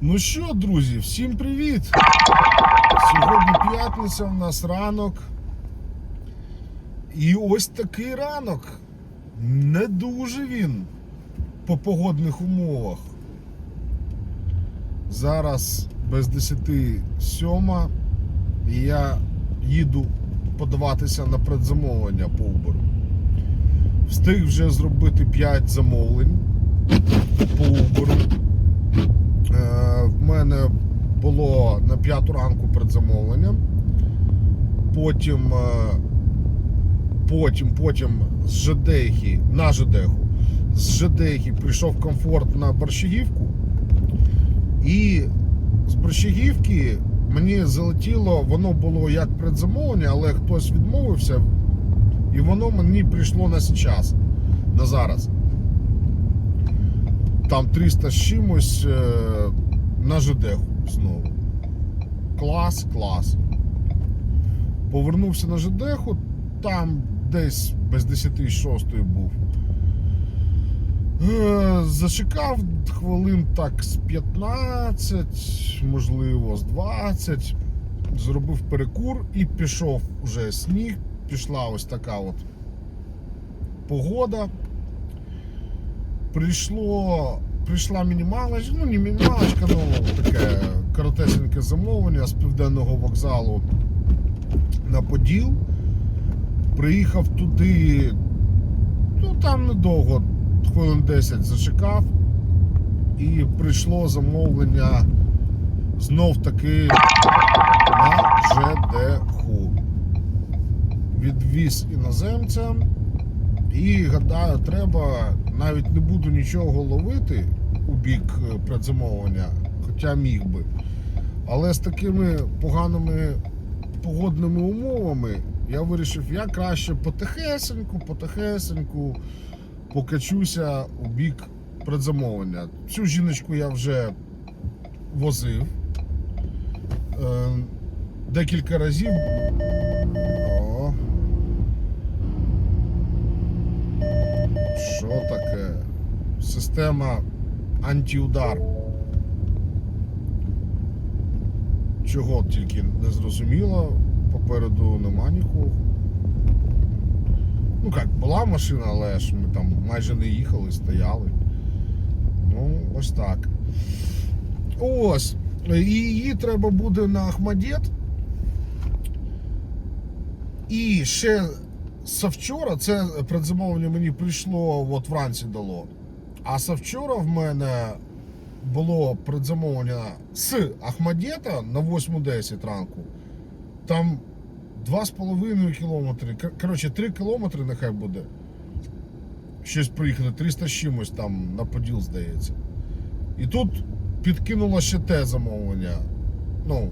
Ну що, друзі, всім привіт! Сьогодні п'ятниця, у нас ранок. І ось такий ранок. Не дуже він по погодних умовах. Зараз без 10 сьома і я їду подаватися на предзамовлення по Uber. Встиг вже зробити 5 замовлень по Uber. Е, В мене 5 ранку предзамовлення. Потім, е, потім, потім з Жедехи, на Жедеху, з Жедехи прийшов комфорт на Борщагівку. І з Борщагівки мені залетіло, воно було як предзамовлення, але хтось відмовився, і воно мені прийшло на час, на зараз. Там 300 з чимось е, на ЖДХу знову. Клас, клас. Повернувся на ЖДХу, там десь без 10 6 був. Е, Зачекав хвилин так з 15, можливо, з 20. Зробив перекур і пішов уже сніг. Пішла ось така от погода. Прийшло, прийшла мінімалочка, ну не мінімалочка, ну таке коротесеньке замовлення з південного вокзалу на Поділ. Приїхав туди, ну там недовго, хвилин 10 зачекав. І прийшло замовлення знов таки на ЖДХу. Відвіз іноземцям. І гадаю, треба навіть не буду нічого ловити у бік е, предзамовлення, хоча міг би. Але з такими поганими погодними умовами я вирішив, я краще потихесеньку, потихесеньку покачуся у бік предзамовлення. Цю жіночку я вже возив е, декілька разів. Що таке? Система антиудар. Чого тільки не зрозуміло, попереду нема нікого. Ну як, була машина, але ж ми там майже не їхали, стояли. Ну, ось так. Ось. І її треба буде на Ахмадет. І ще завчора, це предзамовлення мені прийшло, от вранці дало. А завчора в мене було предзамовлення з Ахмадета на 8.10 ранку. Там 2,5 кілометри. Коротше, 3 кілометри нехай буде. Щось приїхати, 300 з чимось там на Поділ, здається. І тут підкинуло ще те замовлення. Ну,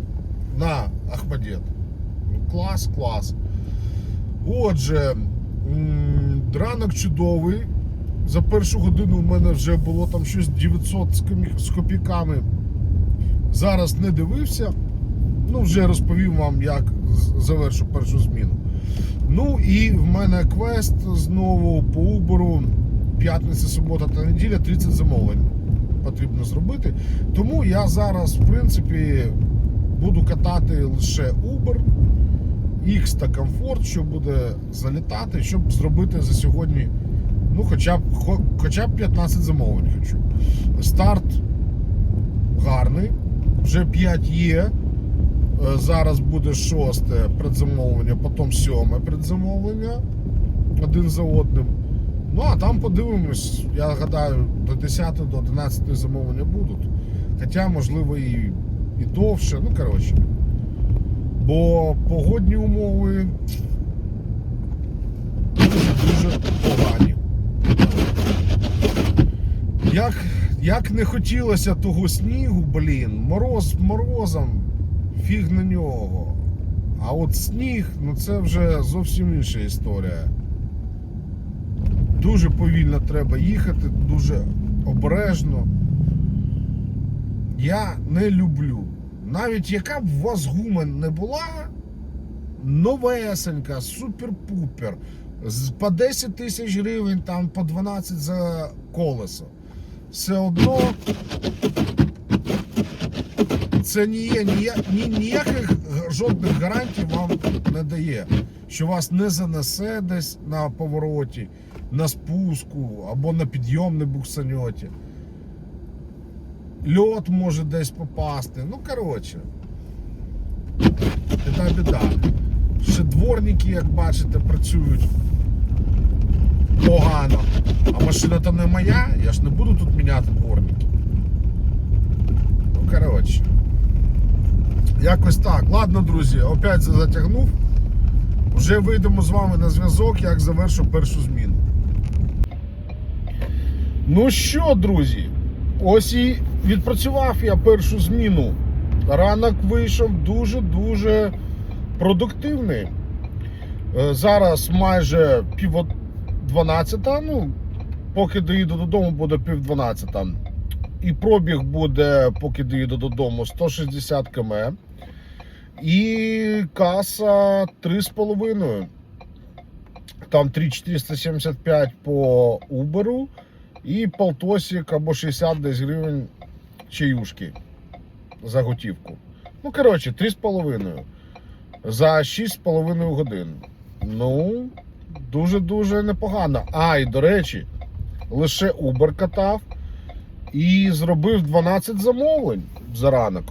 на Ахмадет. Ну, Клас, клас. Отже, ранок чудовий. За першу годину в мене вже було там щось 900 з копійками. Зараз не дивився. Ну, вже розповім вам, як завершу першу зміну. Ну і в мене квест знову по Uber. П'ятниця, субота та неділя 30 замовлень потрібно зробити. Тому я зараз, в принципі, буду катати лише Uber. X та комфорт, що буде залітати, щоб зробити за сьогодні, ну, хоча б, хоча б 15 замовлень хочу. Старт гарний, вже 5 є. Е, Зараз буде шосте предзамовлення, потім сьоме предзамовлення один за одним. Ну а там подивимось, я гадаю, до 10 до 11 замовлення будуть. Хоча, можливо, і, і довше. Ну, коротше. Бо погодні умови дуже погані. Як, як не хотілося того снігу, блін, мороз морозом, фіг на нього. А от сніг, ну це вже зовсім інша історія. Дуже повільно треба їхати, дуже обережно. Я не люблю. Навіть яка б у вас гума не була, новесенька, супер-пупер, по 10 тисяч гривень, там по 12 за колесо. Все одно це ніє, ніє, ні, ніяких жодних гарантій вам не дає, що вас не занесе десь на повороті, на спуску або на підйомне буксаньоті. Льот може десь попасти. Ну, коротше. Біда біда. Ще дворники, як бачите, працюють погано. А машина то не моя, я ж не буду тут міняти дворники. Ну, коротше. Якось так. Ладно, друзі, опять затягнув. Вже вийдемо з вами на зв'язок, як завершу першу зміну. Ну що, друзі, ось і відпрацював я першу зміну. Ранок вийшов дуже-дуже продуктивний. Е, Зараз майже пів дванадцята, ну, поки доїду додому, буде пів дванадцята. І пробіг буде, поки доїду додому, 160 км. І каса 3,5. Там 3,475 по Uber і полтосик або 60 десь гривень чаюшки за готівку. Ну, коротше, 3,5 за 6,5 годин. Ну, дуже-дуже непогано. А, і до речі, лише Uber катав і зробив 12 замовлень за ранок.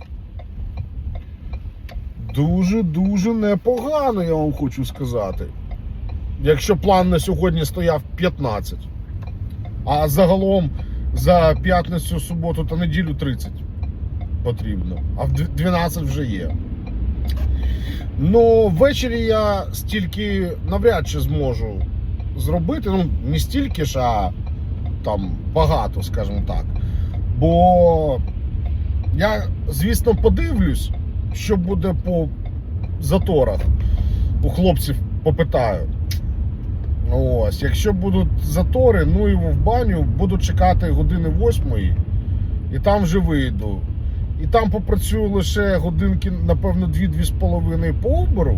Дуже-дуже непогано, я вам хочу сказати. Якщо план на сьогодні стояв 15. А загалом за п'ятницю, суботу та неділю 30 потрібно. А в 12 вже є. Ну, ввечері я стільки навряд чи зможу зробити. Ну, не стільки ж, а там багато, скажімо так. Бо я, звісно, подивлюсь, що буде по заторах. У хлопців попитаю. Ось, якщо будуть затори, ну і в баню, буду чекати години восьмої, і там вже вийду. І там попрацюю лише годинки, напевно, 2-2,5 по обору.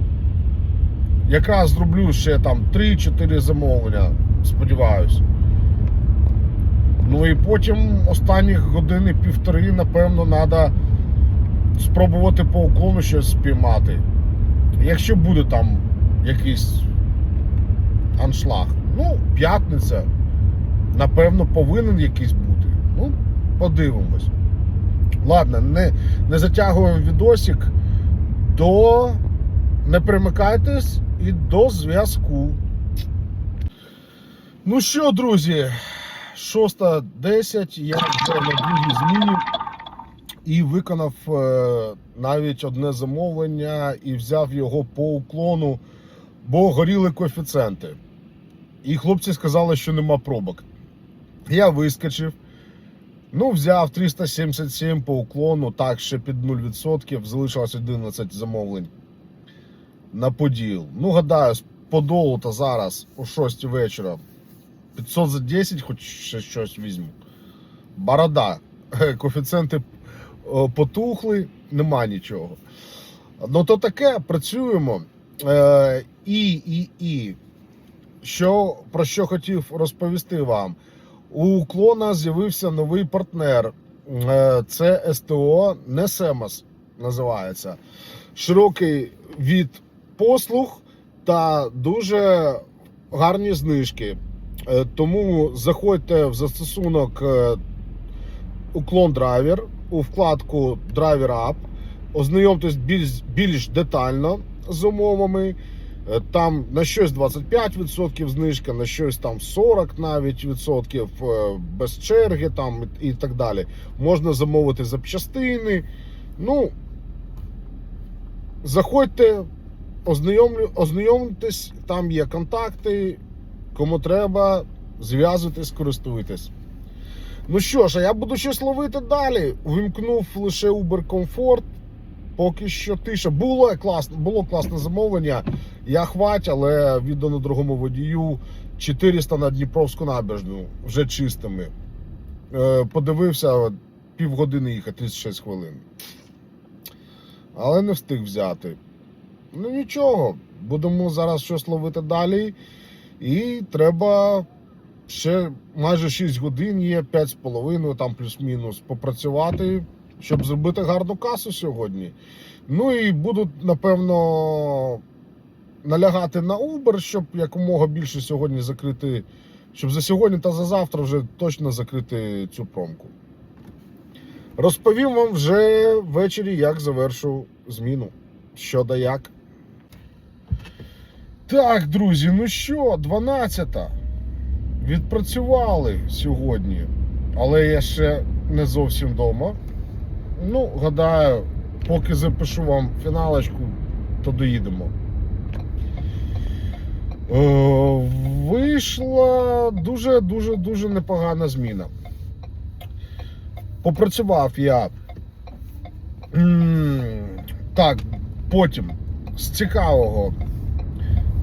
Якраз зроблю ще там 3-4 замовлення, сподіваюсь. Ну і потім останніх години півтори, напевно, треба спробувати по уклону щось спіймати. Якщо буде там якийсь аншлаг. Ну, п'ятниця, напевно, повинен якийсь бути. Ну, подивимось. Ладно, не, не затягуємо відосик. До не примикайтесь і до зв'язку. Ну що, друзі, 6.10, я вже на другій зміні і виконав е, навіть одне замовлення і взяв його по уклону, бо горіли коефіцієнти. І хлопці сказали, що нема пробок. Я вискочив. Ну, взяв 377 по уклону, так, ще під 0%, залишилось 11 замовлень на поділ. Ну, гадаю, з подолу та зараз о 6 вечора 500 за 10, хоч ще щось візьму. Борода. Коефіцієнти потухли, нема нічого. Ну, то таке, працюємо. Е, і, і, і. Що, про що хотів розповісти вам. У уклона з'явився новий партнер. Е, Це СТО Несемас називається. Широкий від послуг та дуже гарні знижки. Е, Тому заходьте в застосунок е, Уклон Драйвер у вкладку Driver App, ознайомтесь більш, більш детально з умовами. Е, Там на щось 25% знижка, на щось там 40 навіть відсотків е, без черги там і так далі. Можна замовити запчастини. Ну, заходьте, ознайомтесь, там є контакти. Кому треба, зв'язуйтесь, користуйтесь. Ну що ж, а я буду щось ловити далі. Вимкнув лише Uber Comfort. Поки що тиша. Було класно, було класне замовлення. Я хвать, але віддано другому водію 400 на Дніпровську набережну, вже чистими. Е, Подивився півгодини їхати 36 хвилин. Але не встиг взяти. Ну нічого, будемо зараз щось ловити далі. І треба ще майже 6 годин є, 5,5 там плюс-мінус попрацювати. щоб зробити гарну касу сьогодні. Ну і буду, напевно, налягати на Uber, щоб якомога більше сьогодні закрити, щоб за сьогодні та за завтра вже точно закрити цю промку. Розповім вам вже ввечері, як завершу зміну. Що да як. Так, друзі, ну що, 12. Відпрацювали сьогодні, але я ще не зовсім вдома. Ну, гадаю, поки запишу вам фіналочку, то доїдемо. Е, вийшла дуже-дуже дуже непогана зміна. Попрацював я. Так, потім з цікавого.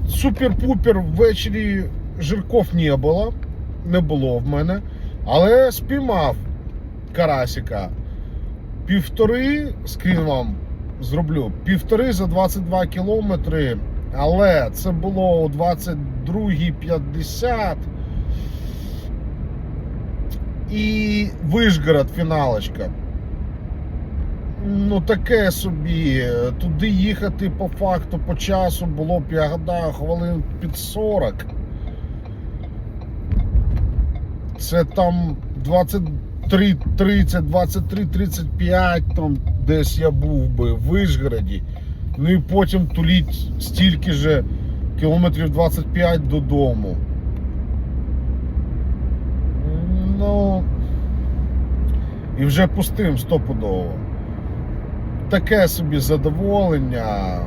Супер-пупер ввечері жирков не було. Не було в мене. Але спіймав карасика. Півтори, скрін вам зроблю, півтори за 22 кілометри. Але це було у 22.50. І Вишгород фіналочка. Ну, таке собі. Туди їхати по факту по часу було б, я гадаю, хвилин під 40. Це там 23, 30, 23, 35, там десь я був би в Вишгороді. Ну і потім туліть стільки же кілометрів 25 додому. Ну. І вже пустим стопудово. Таке собі задоволення.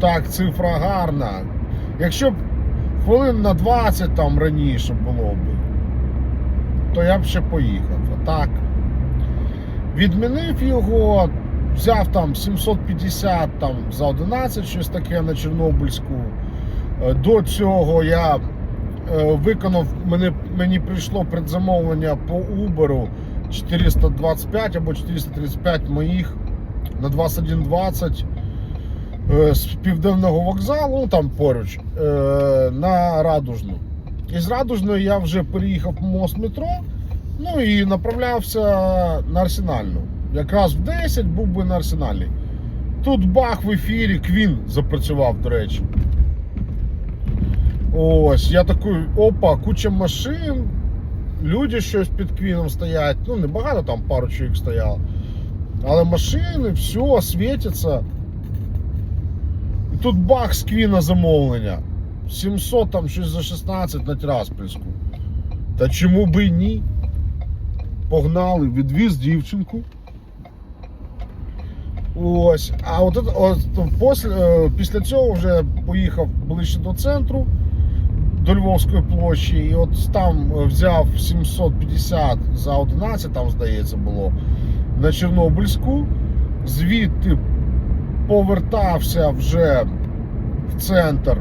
Так, цифра гарна. Якщо б хвилин на 20 там раніше було б, то я б ще поїхав. А так. Відмінив його, взяв там 750 там, за 11, щось таке на Чорнобильську. Е, До цього я е, виконав, мені, мені прийшло предзамовлення по Uber 425 або 435 моїх на 2120 е, з південного вокзалу, ну там поруч, на Радужну. Із Радужної я вже переїхав в мост метро, ну і направлявся на Арсенальну. Якраз в 10 був би на Арсеналі. Тут бах в ефірі, Квін запрацював, до речі. Ось, я такий, опа, куча машин. Люди щось під квіном стоять. Ну, не багато там пару чоловік стояло. Але машини, все, світиться. І тут бах з квіна замовлення. 700 там щось за 16 на Тираспільську. Та чому би ні? Погнали, відвіз дівчинку. Ось. А от, от, після, е, після цього вже поїхав ближче до центру до Львовської площі, і от там е, взяв 750 за 11, там здається було, на Чорнобильську. Звідти повертався вже в центр.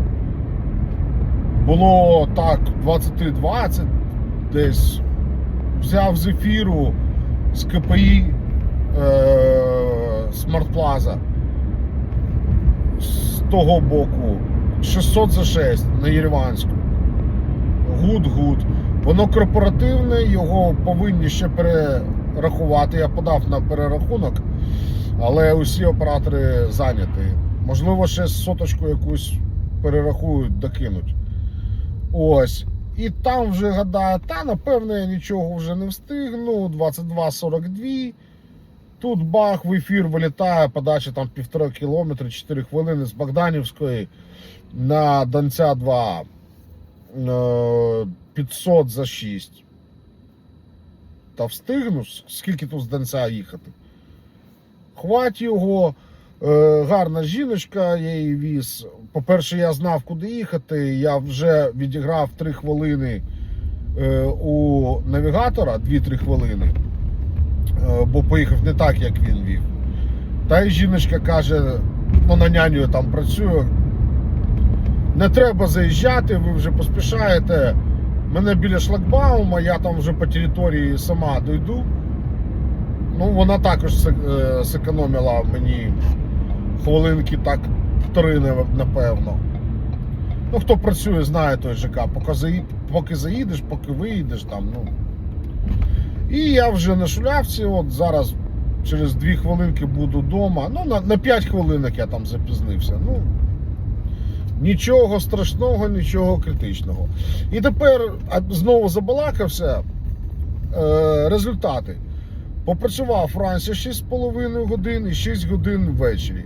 Було так 23.20 десь. Взяв з ефіру з КПІ е, Смарт Плаза з того боку 600 за 6 на Єреванську. Гуд-гуд. Воно корпоративне, його повинні ще перерахувати. Я подав на перерахунок, але усі оператори зайняті. Можливо, ще соточку якусь перерахують, докинуть. Ось. І там вже гадаю, та напевно я нічого вже не встигну. 22.42. Тут бах в ефір вилітає, подача там півтора кілометри, 4 хвилини з Богданівської на Донця 2. Е, 500 за 6. Та встигну, скільки тут з Донця їхати. Хвать його. Е, гарна жіночка, я її віз. По-перше, я знав, куди їхати. Я вже відіграв 3 хвилини е, у навігатора 2-3 хвилини, е, бо поїхав не так, як він вів. Та й жіночка каже: ну на няню там працює. Не треба заїжджати, ви вже поспішаєте. Мене біля шлагбаума, я там вже по території сама дойду. Ну, вона також е, зекономила мені хвилинки так три, напевно. Ну, хто працює, знає той ЖК. Поки заїдеш, поки виїдеш там. ну. І я вже на шулявці, от зараз через 2 хвилинки буду вдома. Ну, на, на 5 хвилинок я там запізнився. Ну, нічого страшного, нічого критичного. І тепер знову забалакався. Е, результати. Попрацював вранці 6,5 годин і 6 годин ввечері.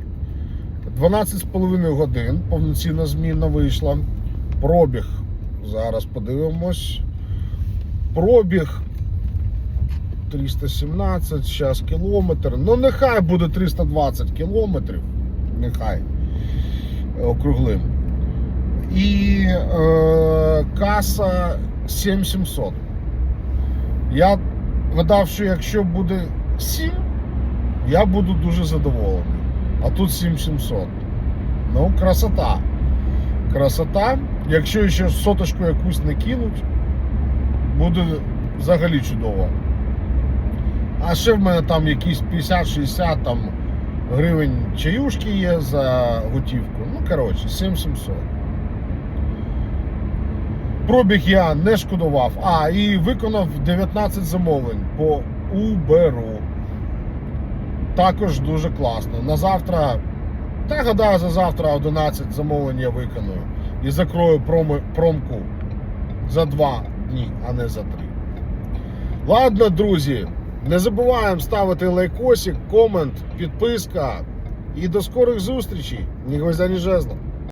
12,5 годин повноцінна зміна вийшла. Пробіг. Зараз подивимось. Пробіг 317, зараз кілометр. Ну, нехай буде 320 кілометрів. Нехай округлим. І е, каса 7700. Я гадав, що якщо буде 7, я буду дуже задоволений. А тут 7700. Ну, красота. Красота. Якщо ще соточку якусь не кинуть, буде взагалі чудово. А ще в мене там якісь 50-60 там гривень чаюшки є за готівку. Ну, коротше, 7700. Пробіг я не шкодував. А, і виконав 19 замовлень по Uber. Також дуже класно. На завтра, та гадаю, за завтра 11 замовлень я виконую. І закрою промо, промку за 2 дні, а не за 3. Ладно, друзі, не забуваємо ставити лайкосик, комент, підписка. І до скорих зустрічей. Ні гвоздя, ні жезла.